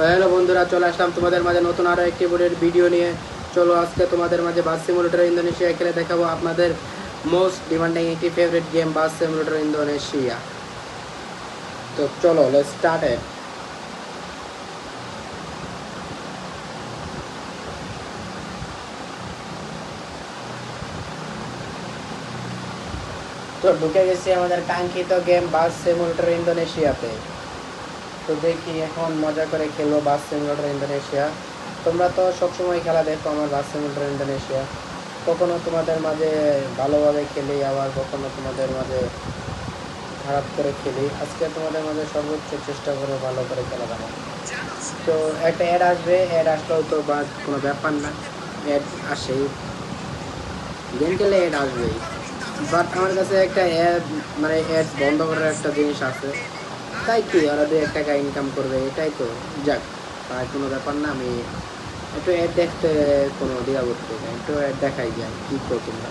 Hello বন্ধুরা, চলে আসলাম তোমাদের মাঝে নতুন আরও একটি বোর্ডের ভিডিও নিয়ে। চলো আজকে তোমাদের মাঝে বাস সিমুলেটর ইন্দোনেশিয়া খেলে দেখাবো আপনাদের মোস্ট ডিমান্ডিং একটি favourite game bus simulator Indonesia. তো চলো স্টার্ট তো ঢুকে গেছি আমাদের কাঙ্ক্ষিত গেম বাস সিমুলেটর ইন্দোনেশিয়াতে। তো দেখি এখন মজা করে খেলব বাস সিমুলেটর ইন্দোনেশিয়া তোমরা তো সবসময় খেলা দেখো আমার বাস সিমুলেটর ইন্দোনেশিয়া কখনো তোমাদের মাঝে ভালোভাবে খেলি, আবার কখনো তোমাদের মাঝে খারাপ করে খেলি। আজকে তোমাদের মাঝে সর্বোচ্চ চেষ্টা করে ভালো করে খেলা দেওয়া তো একটা অ্যাড আসবে অ্যাড আসলেও তো বা কোনো ব্যাপার না। অ্যাড আসেই। গেম খেলে অ্যাড আসবেই। বাট আমার কাছে একটা অ্যাড মানে অ্যাড বন্ধ করার একটা জিনিস আছে। তাই কি? ওরা দু এক টাকা ইনকাম করবে, এটাই তো। যাক, আর কোনো ব্যাপার না, আমি একটু অ্যাড দেখতে কোনো দ্বিধা করতে চাই একটু অ্যাড দেখাই যায় কী করো তোমরা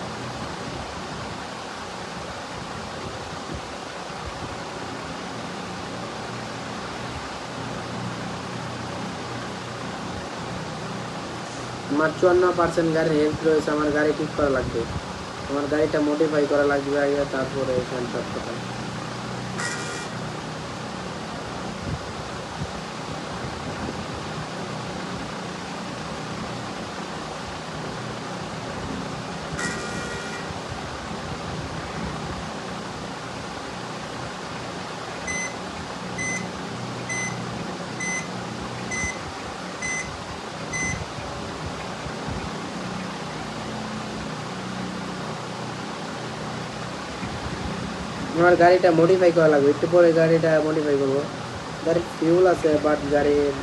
আমার চুয়ান্ন পার্সেন্ট গাড়ির হেল্প রয়েছে, আমার গাড়ি ঠিক করা লাগবে। আমার গাড়িটা মডিফাই করা লাগবে আগে তারপরে এখানে সব কথা আমার গাড়িটা মডিফাই করা লাগবে একটু পরে গাড়িটা মডিফাই করব গাড়ির ফিউল আছে বাট গাড়ির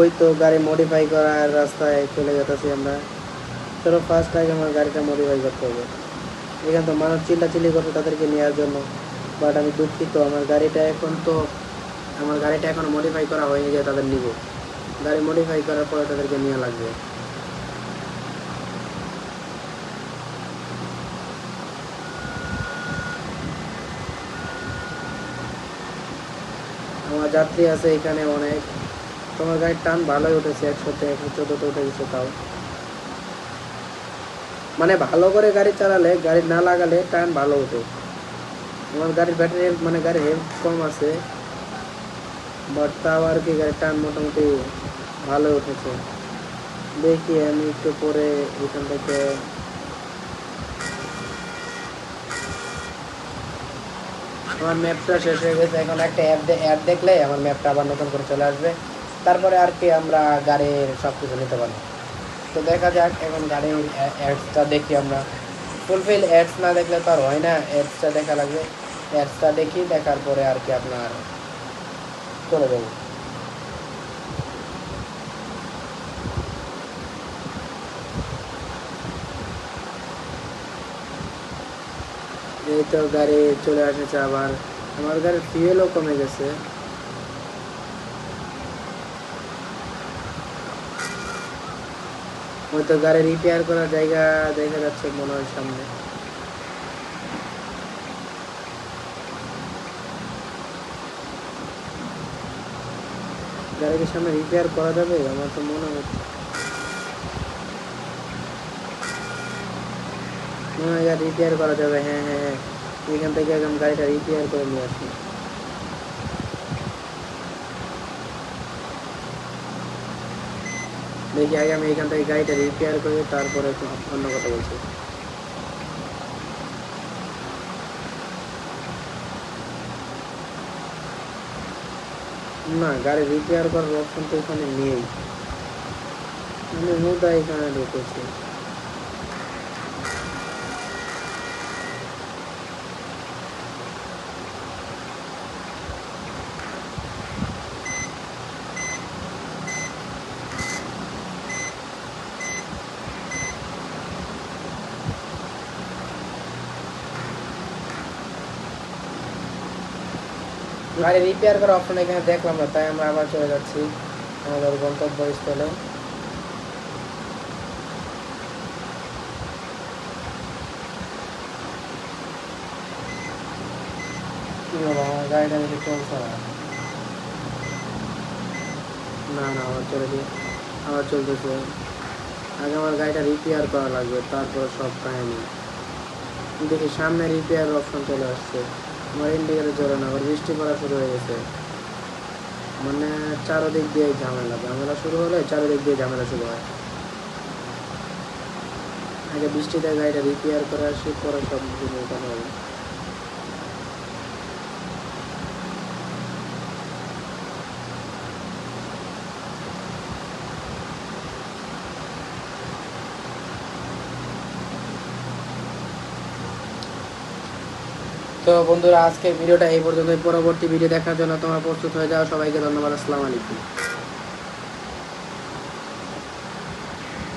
ওই তো গাড়ি মডিফাই করার রাস্তায় চলে যেতেছি আমরা। চলো ফার্স্ট আগে আমার গাড়িটা মডিফাই করতে হবে। এখানে তো মানুষ চিল্লাচিল্লি করছে তাদেরকে নেওয়ার জন্য। বাট আমি দুঃখিত, আমার গাড়িটা এখন তো, আমার গাড়িটা এখন মডিফাই করা হয়নি যে তাদের নিব। গাড়ি মডিফাই করার পরে তাদেরকে নেওয়া লাগবে। আমার যাত্রী আছে এখানে অনেক। তোমার গাড়ির টান ভালোই উঠেছে একশোতে একশো চোদ্দোতে উঠে গেছে তাও। মানে ভালো করে গাড়ি চালালে, গাড়ি না লাগালে টান ভালো ওঠে আমার গাড়ির ব্যাটারি মানে গাড়ির হেল্প কম আছে বাট তাও আর কি গাড়ির টান মোটামুটি ভালো উঠেছে। দেখি আমি একটু পরে এখান থেকে আমার ম্যাপটা শেষ হয়ে গেছে। এখন একটা অ্যাপ অ্যাপ দেখলে আমার ম্যাপটা আবার নতুন করে চলে আসবে। তারপরে আর কি আমরা গাড়ির সব কিছু নিতে পারি তো দেখা যাক, এখন গাড়ির অ্যাডসটা দেখি আমরা। ফুলফিল অ্যাডস না দেখলে তো আর হয় না অ্যাডসটা দেখা লাগবে। অ্যাডসটা দেখি, দেখার পরে আর কি আপনার করে দেবো এই তো গাড়ি চলে আসেছে আবার। আমার গাড়ির ফিউলও কমে গেছে। হয়তো গাড়ি রিপেয়ার করার জায়গা দেখা যাচ্ছে মনে হয় সামনে। গাড়িকে সামনে রিপেয়ার করা যাবে? আমার তো মনে হচ্ছে। মনে হয় রিপেয়ার করা যাবে। হ্যাঁ হ্যাঁ হ্যাঁ। এখান থেকে একদম গাড়িটা রিপেয়ার করে নিয়ে আসি দেখি আগে আমি এখান থেকে গাড়িটা রিপেয়ার করে তারপরে অন্য কথা বলছি। না, গাড়ি রিপেয়ার করার অপশন তো এখানে নেই। আমি মুদা এখানে ঢুকেছি। গাড়ি রিপেয়ার করার অপশন এখানে দেখলাম না, তাই আমরা আবার চলে যাচ্ছি আমাদের গন্তব্যস্থলে। গাড়িটা না? না আবার আবার চলতেছে। আগে আমার গাড়িটা রিপেয়ার করা লাগবে, তারপর সব কাহিনি। দেখি, সামনে রিপেয়ার অপশন চলে আসছে। আমার ইন্ডিকেটার চলে না, আবার বৃষ্টি পড়া শুরু হয়ে গেছে। মানে চারোদিক দিয়ে ঝামেলা ঝামেলা শুরু হলে চারোদিক দিয়ে ঝামেলা শুরু হয়। আগে বৃষ্টিতে গাড়িটা রিপেয়ার করে আসি, পরে সব কিছু হবে। তো বন্ধুরা আজকে ভিডিওটা এই পর্যন্ত পরবর্তী ভিডিও দেখার জন্য তোমরা প্রস্তুত হয়ে যাও। সবাইকে ধন্যবাদ। আসসালামু আলাইকুম।